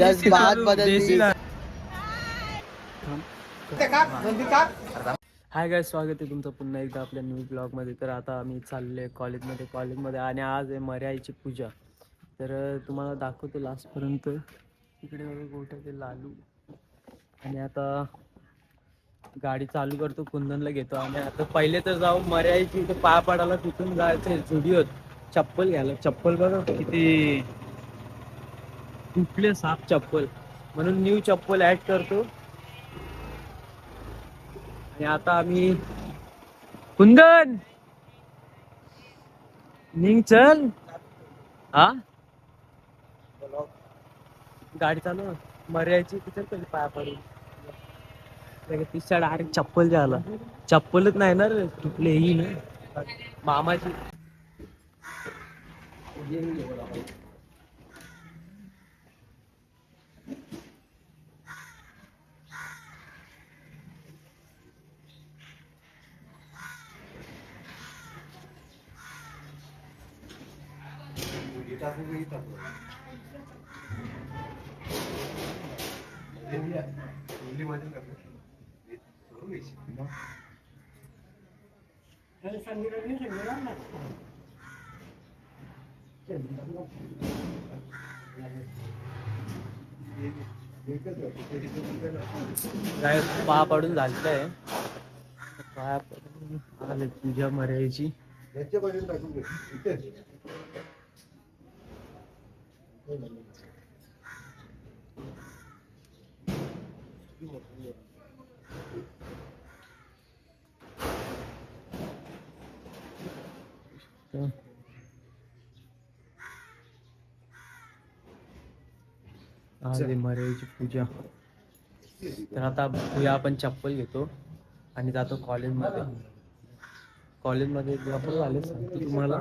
Just बात बदलली हाय काय स्वागत आहे तुमचं पुन्हा एकदा आपल्या न्यू ब्लॉगमध्ये तर आता आम्ही चाललो आहे कॉलेजमध्ये. कॉलेजमध्ये आणि आज आहे मर्याईची पूजा. तर तुम्हाला दाखवतो लास्टपर्यंत. इकडे बघा गोठं ते लालू. आणि आता गाडी चालू करतो कुंदनला घेतो आणि आता पहिले तर जाऊ मर्याईची पाय पडायला तिथून जायचं झुडिओत. चप्पल घ्यायला. चप्पल बघा किती तुटले साफ चप्पल? म्हणून न्यू चप्पल ऍड करतो. आणि आता आम्ही कुंदन! निंग चल. हा? गाडी चालू मर्याची तिथे पहिले पाया पडून तिच्या डायरेक्ट चप्पल झाला चप्पलच नाही ना रे. तुटले ही ना. मामाची. काय पाया पडून झालेलं आहे पाया पडून आले तुझ्या मर्याची आले पूजा. तर आता पूजा आपण चप्पल घेतो आणि जातो कॉलेजमध्ये कॉलेजमध्ये आपण झाले सांगतो तुम्हाला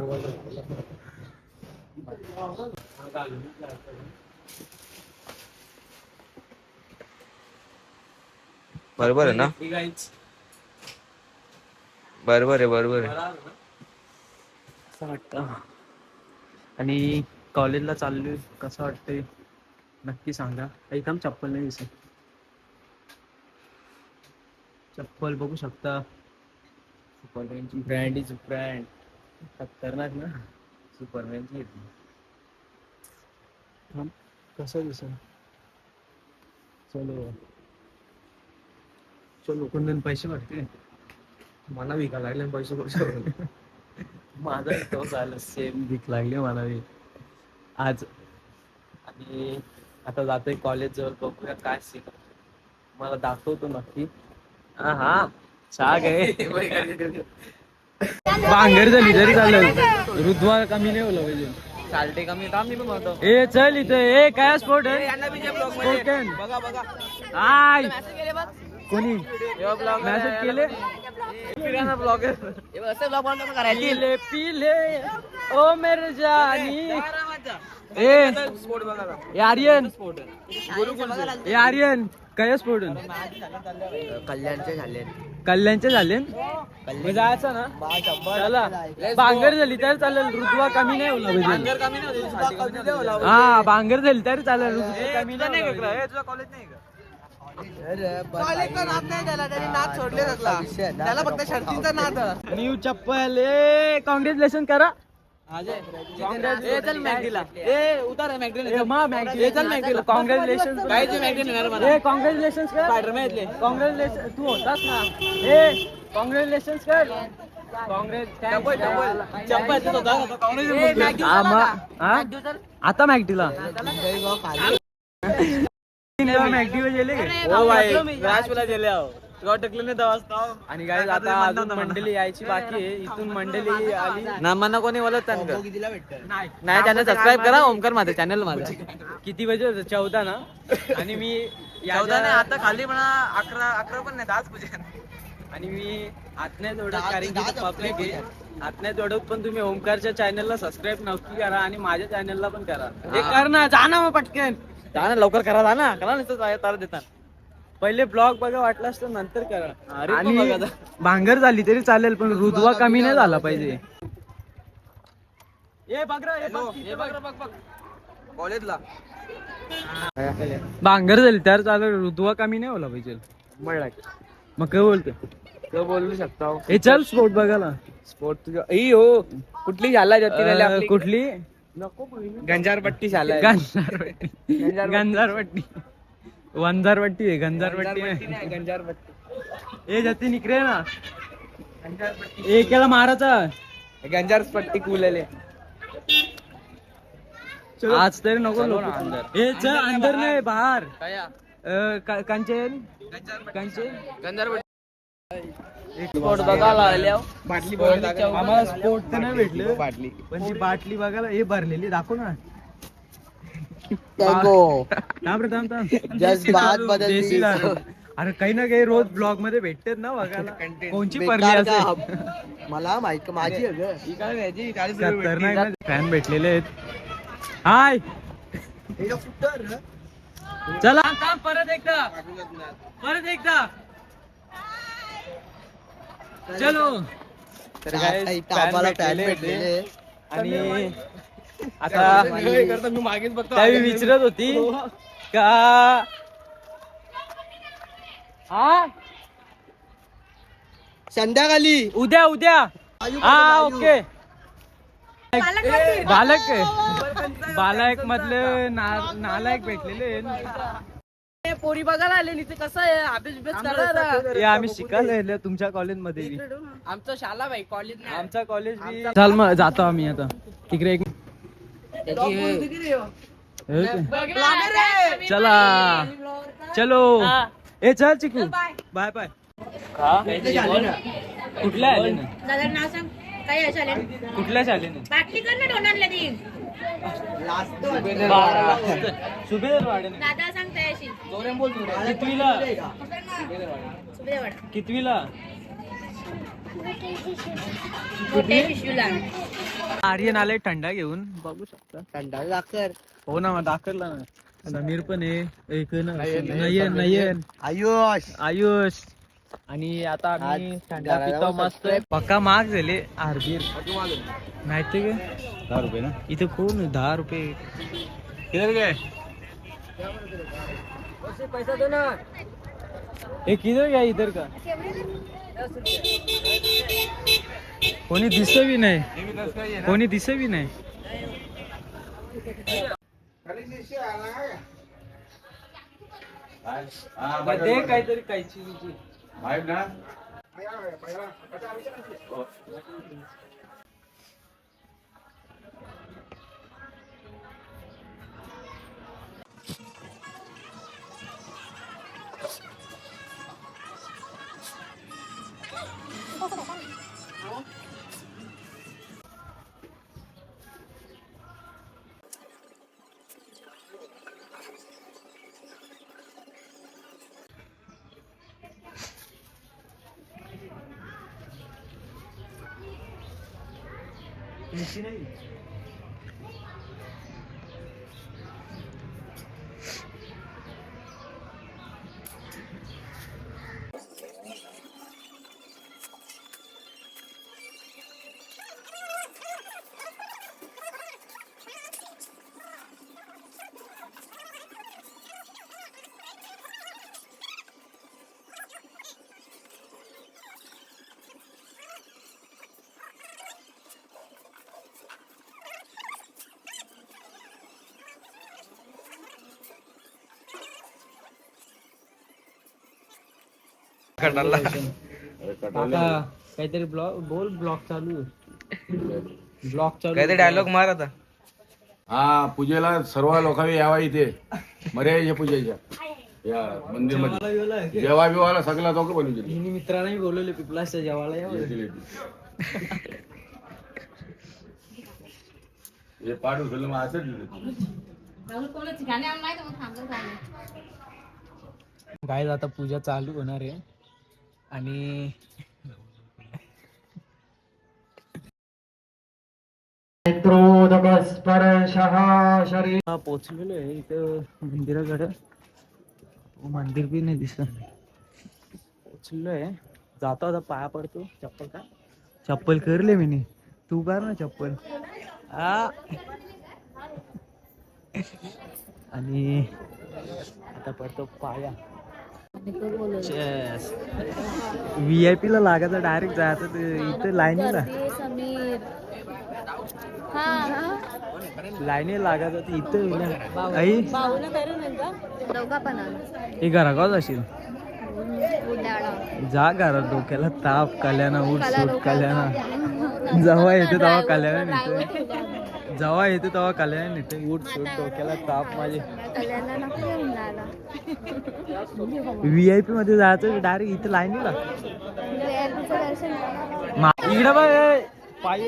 बरोबर आहे ना. बरोबर आहे बरोबर आहे. असं वाटतं. आणि कॉलेजला चाललोय कसं वाटतंय? नक्की सांगा. एकदम चप्पल नाही दिसत. चप्पल बघू शकता. ब्रँड इज ब्रँड खतरनाक ना? सुपरमॅनची थांब, कसं दिसत चलो. चलो कुंदन पैसे वाटते. मला विका लागले पैसे पैसे माझा तो झालं सेम भीक लागली मला. आज. आणि आता जातोय कॉलेज जवळ बघूया काय शिक मला दाखवतो नक्की. हा हा. शाग आहे. भांगर झाली तरी चालेल. रुद्वा कमी नाही होलं पाहिजे. चालते का मी थांब मी पण म्हणतो. ए चल इथे. ए काय स्पोर्ट स्पोर्ट बघा बघा. आय. कोणी? मेसेज केले? ब्लॉगर पीले पीले. ओ मेरे जानी. ए स्पोर्ट आर्यन. ए आर्यन काय स्फोट कल्याणचे झाले कल्याणचे झाले मग जायचं ना? चला. बांगर झाली तर चालेल ऋतुवा कमी नाही होला पाहिजे हा बांगर झाली तरी चालेल कमी नाही होला पाहिजे. तुझा कॉलेज नाही का? त्याला फक्त शर्तीचा नाद. न्यू चप्पल ए कॉंग्रॅच्युलेशन करा. ए चल मॅगडीला. ए उतार मॅकडे ए मा मॅगडी चल मॅगडीला. कॉंग्रॅच्युलेशन कॉंग्रॅच्युलेशन कर. स्पायडरमॅन कॉंग्रॅच्युलेशन तू होतास ना. ए कॉंग्रॅच्युलेशन कर. हा? हा? आता मॅगडीला. मॅगडी गेले हो भाई. राजपुला गेले आहो. नाही दहा वाजता आणि काय आता अजून मंडळी यायची बाकी आहे. इथून मंडळी आली. नामांना कोणी बोलत त्यांना नाही चॅनल सबस्क्राईब करा ओमकर माझं चॅनल माझं. किती वाजे होतं? चौदा ना? आणि मी चौदा नाही आता खाली म्हणा अकरा अकरा पण नाही आज पूजा आणि मी आत नाही जोडत दहा- कारण की पब्लिक आहे. subscribe आत नाही जोडत पण तुम्ही ओमकारच्या चॅनलला सबस्क्राईब नक्की करा आणि माझ्या चॅनलला पण करा. हे. कर ना जा ना मग पटकन. जा ना लवकर करा जा ना. करा नुसतं तारा देतात. पहिले ब्लॉग बघा वाटला असतं नंतर करा. आणि. भांगर झाली तरी चालेल पण रुदवा कमी नाही झाला पाहिजे. ए बघ रे, बघ, बघ बघ. बघ. कॉलेजला. बांगर झाली त्यावर चालू ऋतुवा कमी नाही होला पाहिजे. मग काय बोलते तो बोलू शकता? हे चल स्पोर्ट बघायला. स्पोर्ट तुझ्या हो कुठली झाला जाती कुठली? गंजारपट्टी झाला गंजारपट्टी. गंजारपट्टी. वंजारपट्टी आहे गंजारपट्टी नाही गंजारपट्टी ए जतीन इकडे ना. ए केला माराचा गंजारपट्टी कुलेले. आज तरी नको लोक. अंदर. ए चल अंदर नाही बाहेर. कांचन कांचन स्पोर्ट बघायला आल्या. बाटली आम्हाला स्पोर्ट तर नाही भेटलं. बाटली. पण ती बाटली बघायला हे भरलेली. दाखव ना. टँगो थांब रे थांब थांब. जस्ट बात देसी बदलली. दारू. अरे काही ना काही रोज ब्लॉगमध्ये भेटतेत ना बघायला. कोणची परली बेकार असेल? का? मला माहीत माझी आहे ग. ही फॅन भेटलेले आहेत. हाय. चला. थांब, परत एकदा. परत एकदा. चलो. तर काय आम्हाला फॅन भेटलेले आणि आता मी मागेच बघतो. त्यावेळी विचारत होती का? हा? संध्याकाळी. उद्या उद्या. हा. ओके. बालक बालक मधले ना- नालायक भेटलेले पोरी बघायला आले तिथे कसं आहे? अभ्यास बिभ्यास करा हे आम्ही शिकायला येले तुमच्या कॉलेजमध्ये. बी. आमचं शाला भाई कॉलेज नाही. आमचा कॉलेज बी चल मग जातो आम्ही आता. तिकडे एक हे? चला. चलो. ए चल चिकू. बाय बाय कुठल्या आले ना दादा नाव सांग. काय आहे चालेल कुठल्या शालेने? बाटली कर ना डोनारला दी सुभेदार वाडे दादा सांग त्याशी कितवीला? आर्यन आले थंडा घेऊन. बघू शकता. थंडा दाखर हो ना मग दाखवला ना. समीर पण आहे. एक ना नयन नयन आयुष. आयुष. आणि आता आम्ही थंडा पितो मस्त. पक्का महाग झाले आरबीर माहिती का? दहा रुपये ना? इथे कोण? दहा रुपये. किधर गए ए किधर गया इधर का? कोणी दिसत बी नाही. कोणी दिसत बी नाही. दे काहीतरी कायची 你心里 आता काहीतरी ब्लॉग बोल ब्लॉग चालू ब्लॉग चालू काहीतरी डायलॉग मार आता. हा पूजेला सर्व लोकांनी यावा इथे. मर्यादेच्या पूजेच्या. या मंदिरमध्ये जेवा बिवाला सगळा लोक बनवून दिले. हिने मित्रांनाही बोलवले पिपलासच्या जेवायला. हे पाठ उचललं मग असंच दिलं. काय आता पूजा चालू होणार आहे. आणि हा, पोचलेलो आहे इथं मंदिराकडे. मंदिर बी नाही दिसत. पोचलेलो आहे. जातो आता पाया पडतो. चप्पल का? चप्पल करले मी नी. तू कर ना चप्पल. हा आणि आता पडतो पाया. व्ही आय पीला लागायचं डायरेक्ट जायचं ते इथे लाईनीला लाईनी लागायचं ते इथं आई? हे घरागावच असेल. जा घरात डोक्याला ताप कल्याणा उठ सूट कल्याणा. जेव्हा येते तेव्हा कल्याणा नेते जेव्हा येते तेव्हा कल्याणा नेते उठ सूट डोक्याला ताप माझे. व्ही आय पी मध्ये जायचं डायरेक्ट इथे लाईनीला इकडे बघ ए, पाय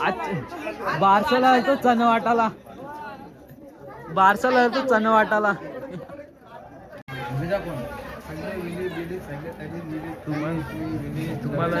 अच्छा बारसाला येतो चणवाटाला बारसाला येतो चणवाटाला तुम्हाला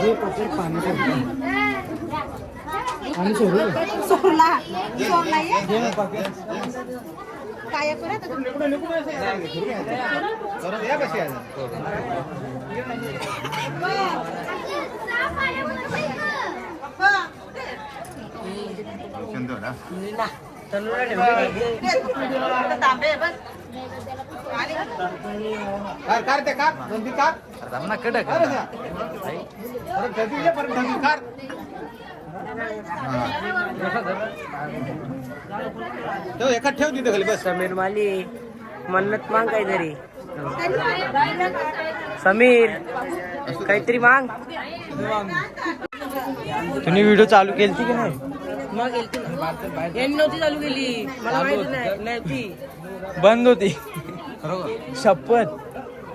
ये पकड़ पानी का आणि सोडू सोडला. सोडला काय करत तांबे बस. कार ते का कार कडक. अरे तुम्हाला समीर माली मन्नत मांग काहीतरी. समीर काहीतरी मांग. तुम्ही व्हिडिओ चालू केली की नाही? मग गेलती ना. यांनी नव्हती चालू केली. मला माहिती नाही नव्हती. बंद होती. शपथ.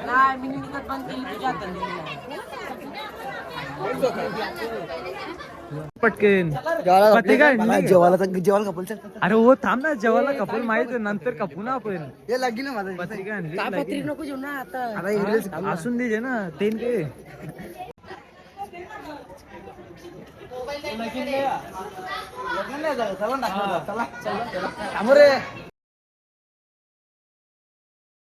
नाही मी निघत बंद केली तुझ्या हाताने पटकन. पत्ते काय? जेवायला तर- जेवायला कपल अरे हो थांब ना जेवायला कपल माहीत आहे, नंतर कपू ना आपण. हे लागी ना माझं. पत्रिका आणली, नको ना आता. आता इंग्लिश असून दे जे ना तेन ते. चला